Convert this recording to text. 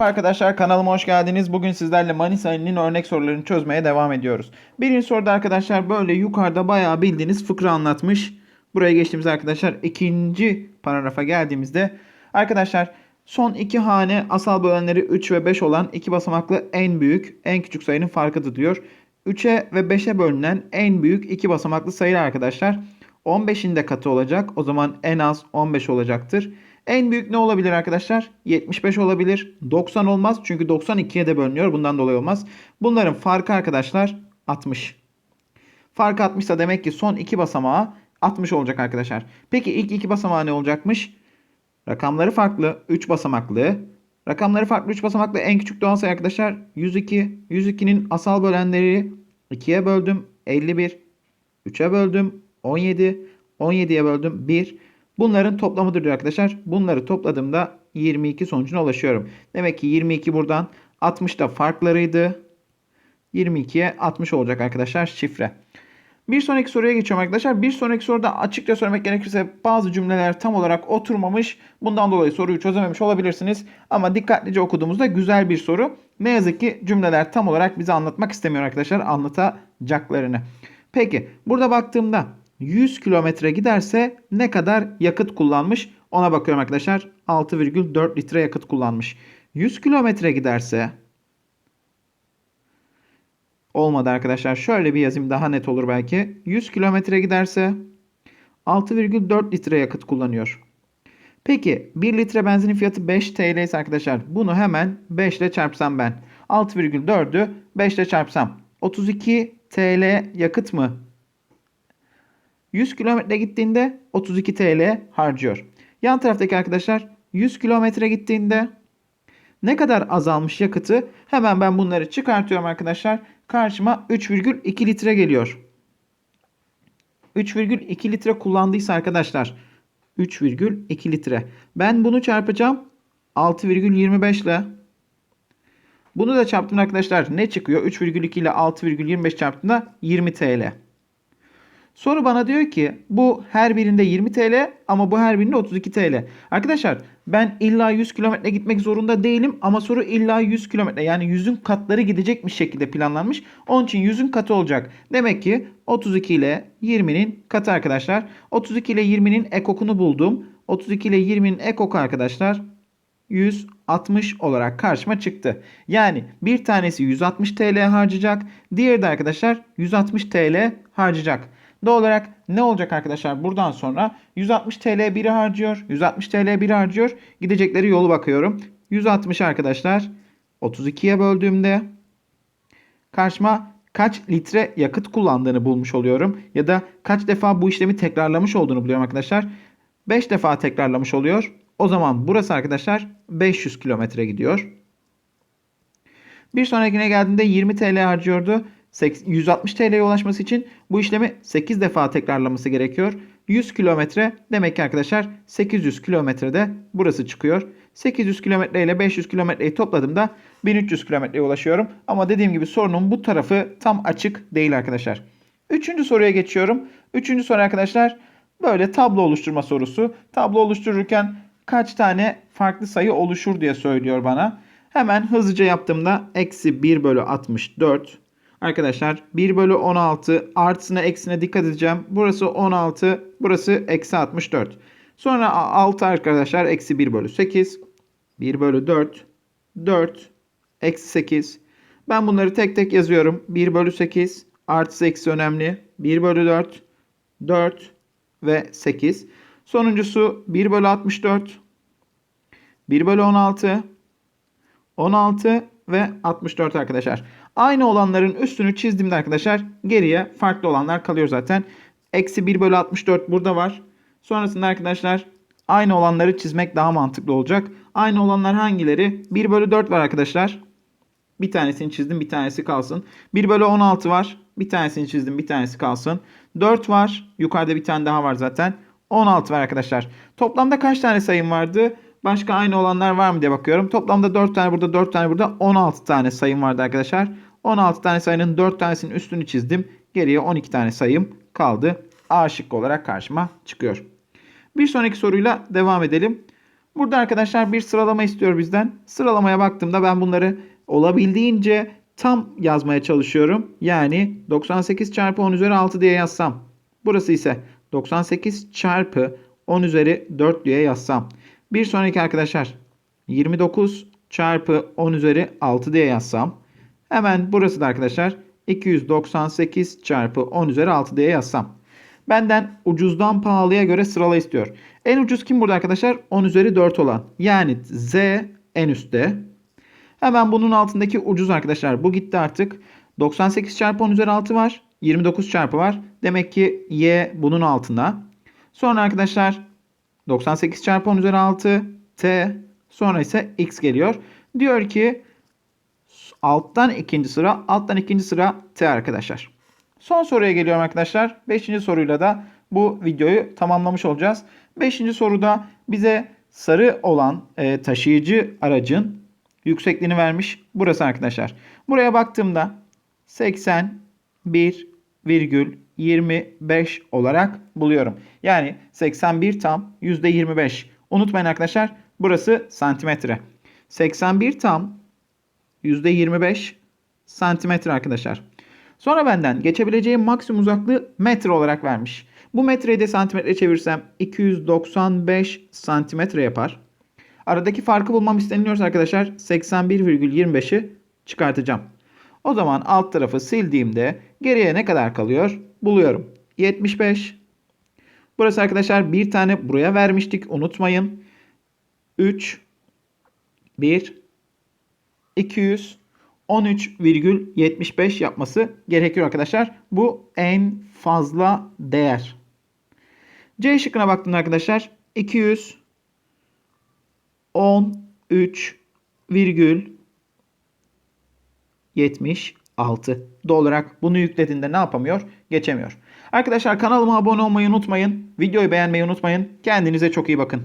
Arkadaşlar kanalıma hoş geldiniz. Bugün sizlerle Manisa ilinin örnek sorularını çözmeye devam ediyoruz. Birinci soruda arkadaşlar böyle yukarıda bayağı bildiğiniz fıkra anlatmış. Buraya geçtiğimiz arkadaşlar ikinci paragrafa geldiğimizde arkadaşlar son iki hane asal bölenleri 3 ve 5 olan iki basamaklı en büyük en küçük sayının farkıdır diyor. 3'e ve 5'e bölünen en büyük iki basamaklı sayı arkadaşlar 15'in de katı olacak. O zaman en az 15 olacaktır. En büyük ne olabilir arkadaşlar? 75 olabilir. 90 olmaz çünkü 92'ye de bölünüyor. Bundan dolayı olmaz. Bunların farkı arkadaşlar 60. Farkı 60 ise demek ki son iki basamağı 60 olacak arkadaşlar. Peki ilk iki basamağı ne olacakmış? Rakamları farklı 3 basamaklı. Rakamları farklı 3 basamaklı en küçük doğal sayı arkadaşlar 102. 102'nin asal bölenleri 2'ye böldüm 51. 3'e böldüm 17. 17'ye böldüm 1. Bunların toplamıdır diyor arkadaşlar. Bunları topladığımda 22 sonucuna ulaşıyorum. Demek ki 22 buradan 60 da farklarıydı. 22'ye 60 olacak arkadaşlar şifre. Bir sonraki soruya geçiyorum arkadaşlar. Bir sonraki soruda açıkça söylemek gerekirse bazı cümleler tam olarak oturmamış. Bundan dolayı soruyu çözememiş olabilirsiniz. Ama dikkatlice okuduğumuzda güzel bir soru. Ne yazık ki cümleler tam olarak bize anlatmak istemiyor arkadaşlar. Anlatacaklarını. Peki burada baktığımda 100 kilometre giderse ne kadar yakıt kullanmış? Ona bakıyorum arkadaşlar. 6,4 litre yakıt kullanmış. 100 kilometre giderse olmadı arkadaşlar. Şöyle bir yazayım daha net olur belki. 100 kilometre giderse 6,4 litre yakıt kullanıyor. Peki 1 litre benzinin fiyatı 5 TL ise arkadaşlar bunu hemen 5 ile çarpsam ben. 6,4'ü 5 ile çarpsam 32 TL yakıt mı 100 kilometre gittiğinde 32 TL harcıyor. Yan taraftaki arkadaşlar 100 kilometre gittiğinde ne kadar azalmış yakıtı hemen ben bunları çıkartıyorum arkadaşlar. Karşıma 3,2 litre geliyor. 3,2 litre kullandıysa arkadaşlar 3,2 litre. Ben bunu çarpacağım 6,25 ile. Bunu da çarptım arkadaşlar. Ne çıkıyor? 3,2 ile 6,25 çarptığımda 20 TL. Soru bana diyor ki bu her birinde 20 TL ama bu her birinde 32 TL. Arkadaşlar ben illa 100 kilometre gitmek zorunda değilim ama soru illa 100 kilometre yani 100'ün katları gidecekmiş şekilde planlanmış. Onun için 100'ün katı olacak. Demek ki 32 ile 20'nin katı arkadaşlar. 32 ile 20'nin ekokunu buldum. 32 ile 20'nin ekoku arkadaşlar 160 olarak karşıma çıktı. Yani bir tanesi 160 TL harcayacak. Diğeri de arkadaşlar 160 TL harcayacak. Doğal olarak ne olacak arkadaşlar buradan sonra 160 TL biri harcıyor. 160 TL biri harcıyor. Gidecekleri yolu bakıyorum. 160 arkadaşlar 32'ye böldüğümde karşıma kaç litre yakıt kullandığını bulmuş oluyorum. Ya da kaç defa bu işlemi tekrarlamış olduğunu buluyorum arkadaşlar. 5 defa tekrarlamış oluyor. O zaman burası arkadaşlar 500 kilometre gidiyor. Bir sonrakine geldiğinde 20 TL harcıyordu. 160 TL'ye ulaşması için bu işlemi 8 defa tekrarlaması gerekiyor. 100 kilometre demek ki arkadaşlar 800 kilometrede burası çıkıyor. 800 kilometre ile 500 kilometreyi topladığımda 1300 kilometreye ulaşıyorum. Ama dediğim gibi sorunun bu tarafı tam açık değil arkadaşlar. Üçüncü soruya geçiyorum. Üçüncü soru arkadaşlar böyle tablo oluşturma sorusu. Tablo oluştururken kaç tane farklı sayı oluşur diye söylüyor bana. Hemen hızlıca yaptığımda eksi 1 bölü 64 Arkadaşlar 1 bölü 16 artısına eksine dikkat edeceğim. Burası 16 burası eksi 64. Sonra 6 arkadaşlar eksi 1 bölü 8. 1 bölü 4. 4 eksi 8. Ben bunları tek tek yazıyorum. 1 bölü 8 artısı eksi önemli. 1 bölü 4 4 ve 8. Sonuncusu 1 bölü 64. 1 bölü 16 16 ve 64 arkadaşlar. Aynı olanların üstünü çizdiğimde arkadaşlar geriye farklı olanlar kalıyor zaten. Eksi 1 bölü 64 burada var. Sonrasında arkadaşlar aynı olanları çizmek daha mantıklı olacak. Aynı olanlar hangileri? 1 bölü 4 var arkadaşlar. Bir tanesini çizdim bir tanesi kalsın. 1 bölü 16 var. Bir tanesini çizdim bir tanesi kalsın. 4 var. Yukarıda bir tane daha var zaten. 16 var arkadaşlar. Toplamda kaç tane sayım vardı? Başka aynı olanlar var mı diye bakıyorum. Toplamda 4 tane burada 4 tane burada 16 tane sayım vardı arkadaşlar. 16 tane sayının 4 tanesinin üstünü çizdim. Geriye 12 tane sayım kaldı. A şıkkı olarak karşıma çıkıyor. Bir sonraki soruyla devam edelim. Burada arkadaşlar bir sıralama istiyor bizden. Sıralamaya baktığımda ben bunları olabildiğince tam yazmaya çalışıyorum. Yani 98 çarpı 10 üzeri 6 diye yazsam. Burası ise 98 çarpı 10 üzeri 4 diye yazsam. Bir sonraki arkadaşlar 29 çarpı 10 üzeri 6 diye yazsam. Hemen burası da arkadaşlar 298 çarpı 10 üzeri 6 diye yazsam. Benden ucuzdan pahalıya göre sırala istiyor. En ucuz kim burada arkadaşlar? 10 üzeri 4 olan. Yani Z en üstte. Hemen bunun altındaki ucuz arkadaşlar. Bu gitti artık. 98 çarpı 10 üzeri 6 var. 29 çarpı var. Demek ki Y bunun altında. Sonra arkadaşlar 98 çarpı 10 üzeri 6 T. Sonra ise X geliyor. Diyor ki alttan ikinci sıra, alttan ikinci sıra T arkadaşlar. Son soruya geliyorum arkadaşlar. Beşinci soruyla da bu videoyu tamamlamış olacağız. Beşinci soruda bize sarı olan e, taşıyıcı aracın yüksekliğini vermiş. Burası arkadaşlar. Buraya baktığımda 81,25 olarak buluyorum. Yani 81 tam %25. Unutmayın arkadaşlar burası santimetre. 81 tam %25 santimetre arkadaşlar. Sonra benden geçebileceğim maksimum uzaklığı metre olarak vermiş. Bu metreyi de santimetre çevirsem 295 santimetre yapar. Aradaki farkı bulmam isteniliyorsa arkadaşlar 81,25'i çıkartacağım. O zaman alt tarafı sildiğimde geriye ne kadar kalıyor? Buluyorum. 75. Burası arkadaşlar bir tane buraya vermiştik unutmayın. 3 1 200 13,75 yapması gerekiyor arkadaşlar. Bu en fazla değer. C şıkkına baktığımda arkadaşlar 213,76 olarak bunu yüklediğinde ne yapamıyor? Geçemiyor. Arkadaşlar kanalıma abone olmayı unutmayın. Videoyu beğenmeyi unutmayın. Kendinize çok iyi bakın.